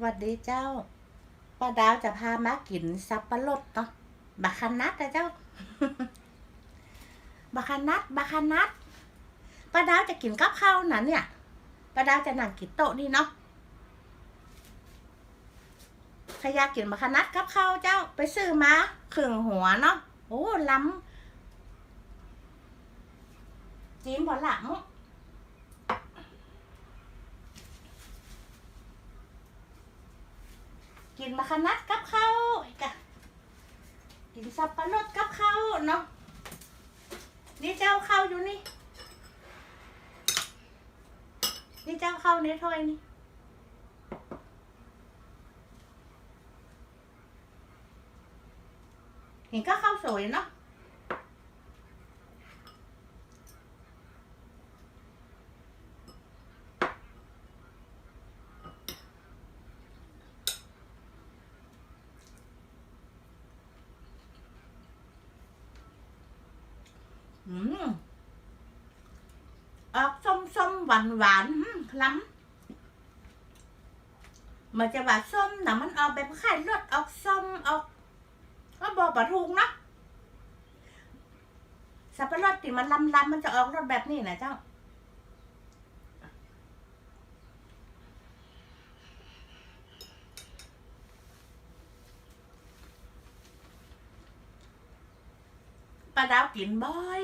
หวัดดีเจ้าป้าดาวจะพามากินสับปะรดเนาะบัคานัดนะเจ้าบัคานัดบัคานัดป้าดาวจะกินกับข้าวนะเนี่ยป้าดาวจะนั่งกินโต๊ะนี่เนาะใครอยากกินบัคานัดกับข้าวเจ้า ไปซื้อมาครึ่งหัวเนาะโอ้ล้ำจิ้มบอหลัง กินมะขนัดกับข้าวอีกอะกินสับปะรดกับข้าวเนาะนี่เจ้าข้าวอยู่นี่ นี่เจ้าข้าวในถ้วยนี่เห็นก็ข้าวสวยเนาะ อืมออกส้มส้มหวานหวานล้ำมันจะว่าส้มนะมันออกแบบคล้ายรสออกส้มออกก็บอกปะทุกนะสับปะรดที่มันลำลำมันจะออกรสแบบนี้นะเจ้า ปลาดาวกินบ่อย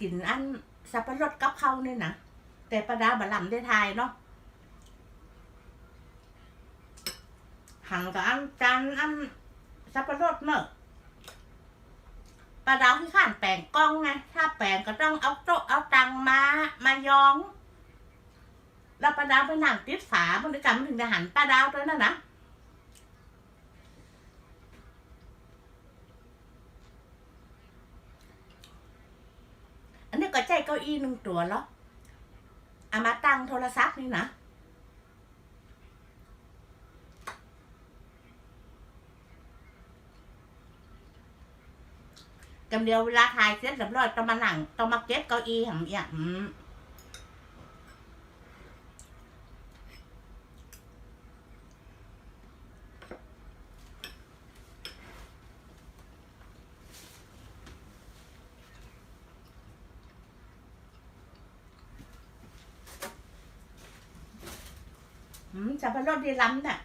กินอันสับปะรดกับเขาวเนี่ยนะแต่ปลาดาวบะหลำได้ทายเนาะหังกับอันจานอันสับปะรดเนอะปลาดาวที่ข้านแปลงกล้องไงถ้าแปลงก็ต้องเอาโต๊ะเอาตังมามายอง แล้วปลาดาวไปนั่งติดฝาบริกรรมมันถึงจะหันปลาดาวตัวนั้นะนนี้ ก็ใจเก้าอี้หนึ่งตัวแล้วเอามาตั้งโทรศัพท์นี่นะกำเดียวเวลาถ่ายเสร็จเรียบร้อยต้องมาหนังต้องมาเก็บเก้าอี้หำอย่างอืมอืมจะเป็น รถดีล้ำน่ะ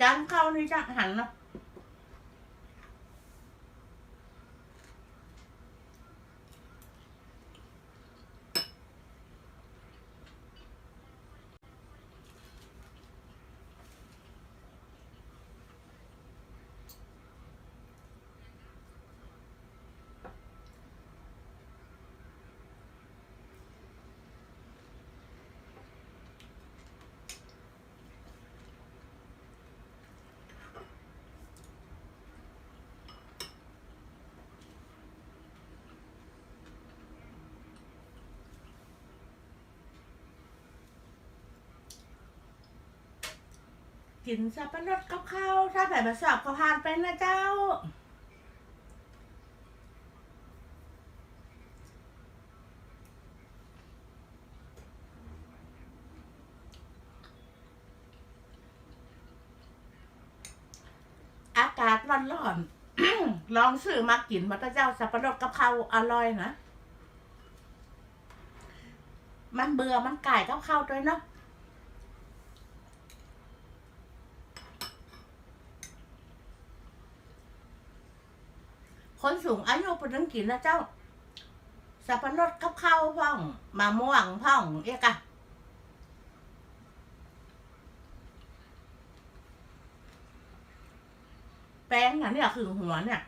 จานเข้านี่จะหันเนาะ กินสับปะรดกับข้าวถ้าแผ่มาสอบก็ผ่านไปนะเจ้า อากาศร้อนๆลองซื้อมากินมาเจ้าสับปะรดกับข้าวอร่อยนะ มันเบื่อมันไก่กับข้าวด้วยเนาะ คนสูงอายุเป็นต้องกินนะเจ้า สับปะรดกับข้าวพ่องมะม่วงพ่องเอกะแป้งอะเนี่ยคือหัวเนี่ย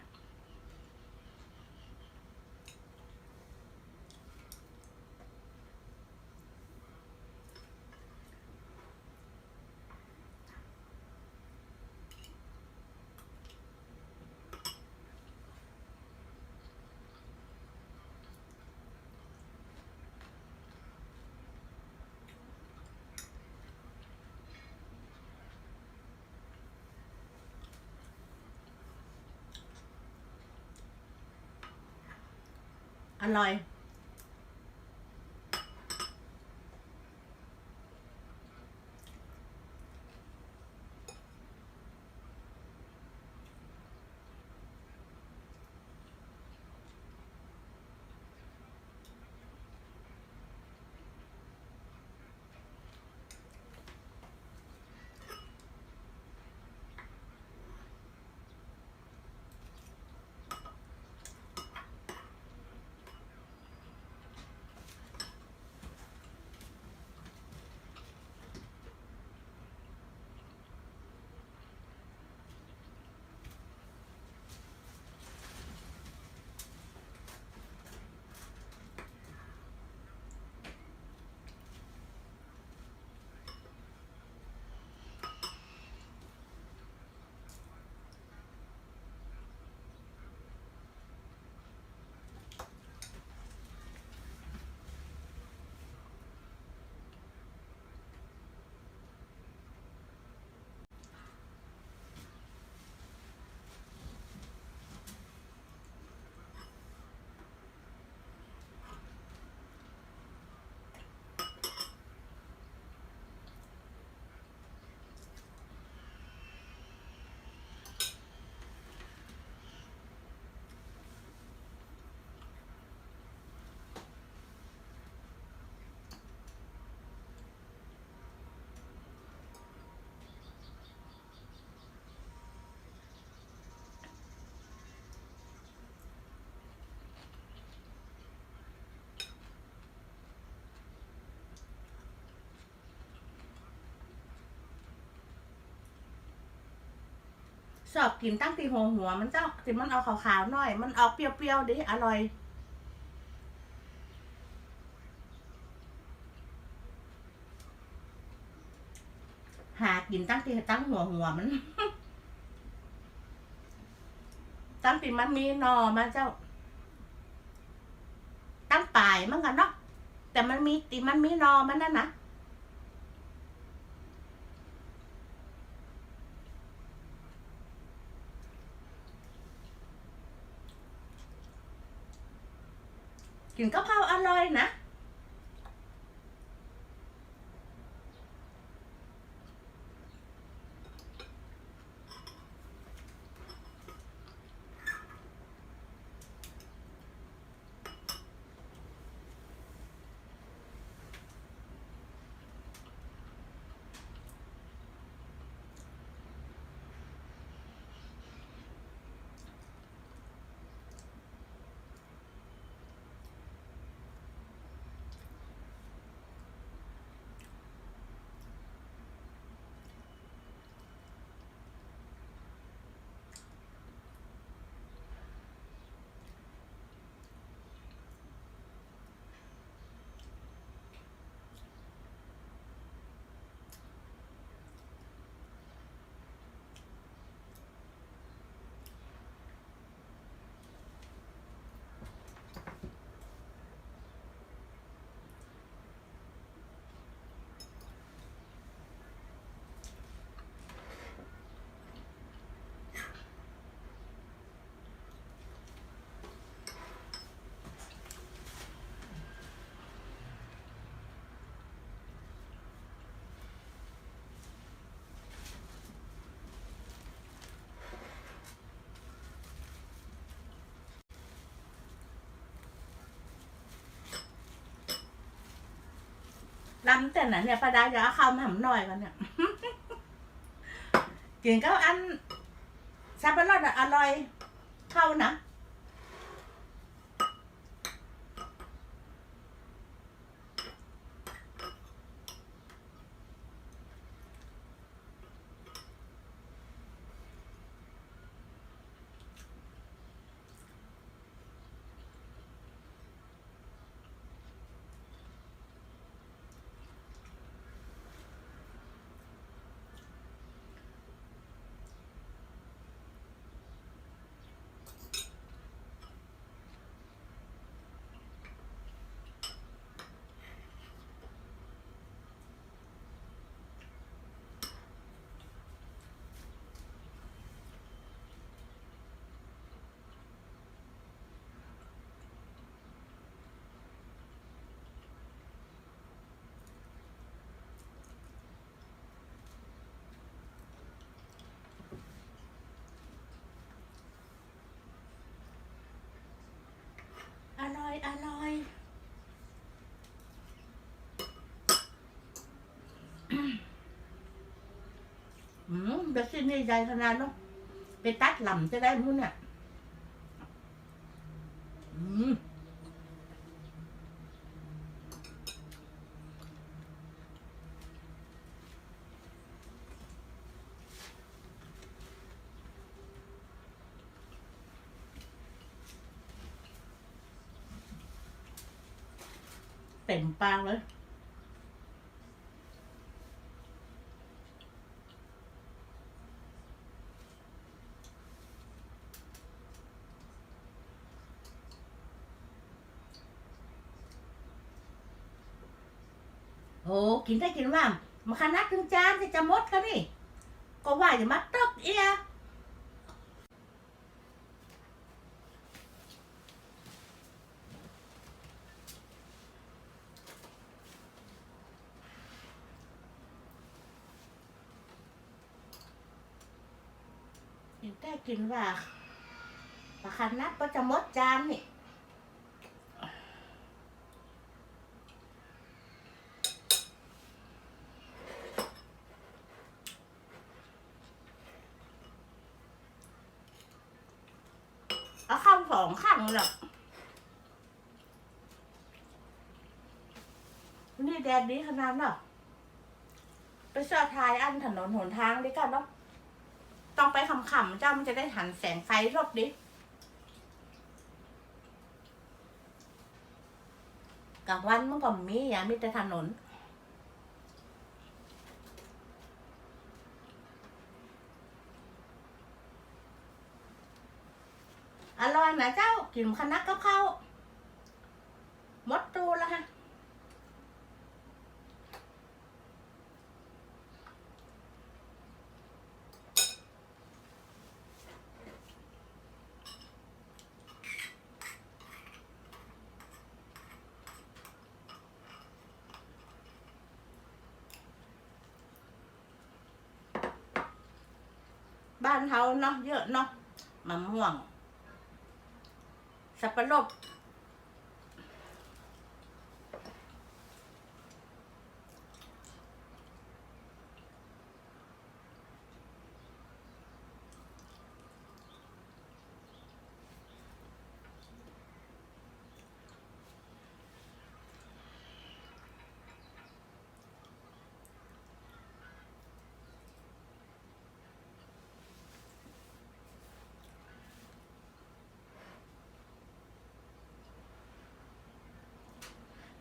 อร่อย ชอบกินตั้งตีหัวหัวมันเจ้าติมันเอาขาวๆหน่อย มันออกเปรี้ยวๆดิอร่อยหากินตั้งตีตั้งหัวหัวมัน ตั้งตีมันมีนอมาเจ้า ตั้งปลายมันกันเนาะแต่มันมีตีมันมีนอมันนั่นนะ กินกะเพราอร่อยนะ ลำแต่นั้นเนี่ยปลาดาจะเอาข้าวมาหำหน่อยกันเนี่ยกินก็อันสับปะรดอะอร่อยเข้านะ อร่อยอืมเดี๋ยวสิ้นนี่ใหญ่ขนาดเนาะไปตัดลำจะได้มั้งเนี่ยม เต็มปากเลยโอ้กินได้กินว่ามาขนาดถึงจานจะจะมดกันนี่ ก็ว่าอย่ามาตกเอีย กินได้กินว่าปลาคันนัดก็จะมดจานนี่เอาเข้าสองข้างหรอกนี่แดดดีขนาดเนาะไปเสื้อทายอันถนนหนทางดีกันเนาะ ต้องไปขำๆเจ้ามันจะได้หันแสงไฟรอบดิกลางวันมันก็มีอะมีแต่ถนน อร่อยนะเจ้ากินคณะกับข้าวหมดตูแล้วฮะ บ้านเขาเนาะเยอะเนาะมะม่วง สับปะรด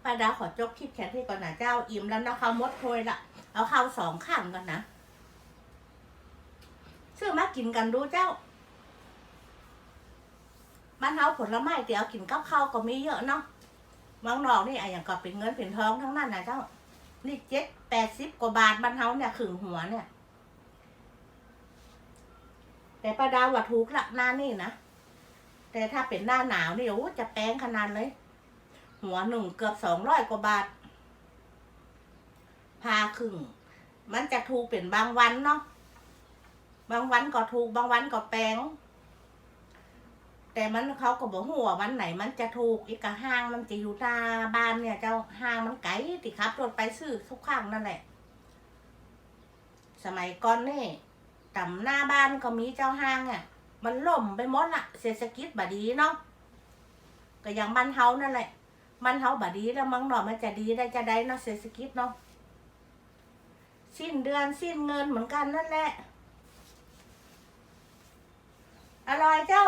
ป้าดาวขอจบคลิปแค่ที่ก่อนนะเจ้าอิ่มแล้วนะเขาวมดโพยละเอาข้าวสองข้างกันนะซื้อมากินกันดูเจ้าบ้านเฮาผลไม้เดี๋ยวกินกับข้าวก็มีเยอะเนาะเมืองนอกนี่ไอะอย่างก็เป็นเงินเป็นทองทั้งนั้นนะเจ้า นี่เจ็ดแปดสิบกว่าบาทบ้านเฮาเนี่ยขึงหัวเนี่ย แต่ป้าดาวว่าถูกละหน้านี่นะ แต่ถ้าเป็นหน้าหนาวนี่โอ้จะแพงขนาดเลย หัวหนึ่งเกือบสองร้อยกว่าบาทพาครึ่ง มันจะถูกเป็นบางวันเนาะบางวันก็ถูกบางวันก็แปลง แต่มันเขาก็บอกหัววันไหน มันจะถูกอีกกะห้างมันจะอยู่ตาบ้านเนี่ย เจ้าห้างมันไกลติครับรถไปซื้อทุกข้างนั่นแหละ สมัยก่อนนี่ต่ำหน้าบ้านก็มีเจ้าห้างอะ มันล่มไปหมดละเศรษฐกิจบดีเนาะก็อย่างบ้านเฮานั่นแหละ มันเฮาบดีแล้วมังหนอมันจะดีได้จะได้เนาะเศรษฐกิจเนาะสิ้นเดือนสิ้นเงินเหมือนกันนั่นแหละ อร่อยเจ้า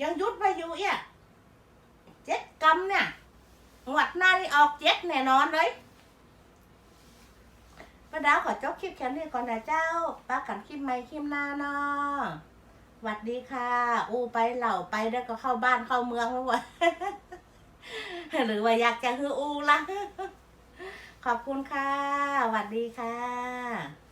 ยังยุดไปอยู่เอี่ยเจ็ดกำเนี่ยงวดหน้านี่ออกเจ็ดแน่นอนเลยป้าดาวขอจบคลิปแค่นี้ก่อนนะเจ้าป้ากันคลิปไม่คลิปหน้าเนาะสวัสดีค่ะ อูไปเหล่าไปแล้วก็เข้าบ้านเข้าเมืองแล้ววะ หรือว่าอยากจะฮืออูละขอบคุณค่ะสวัสดีค่ะ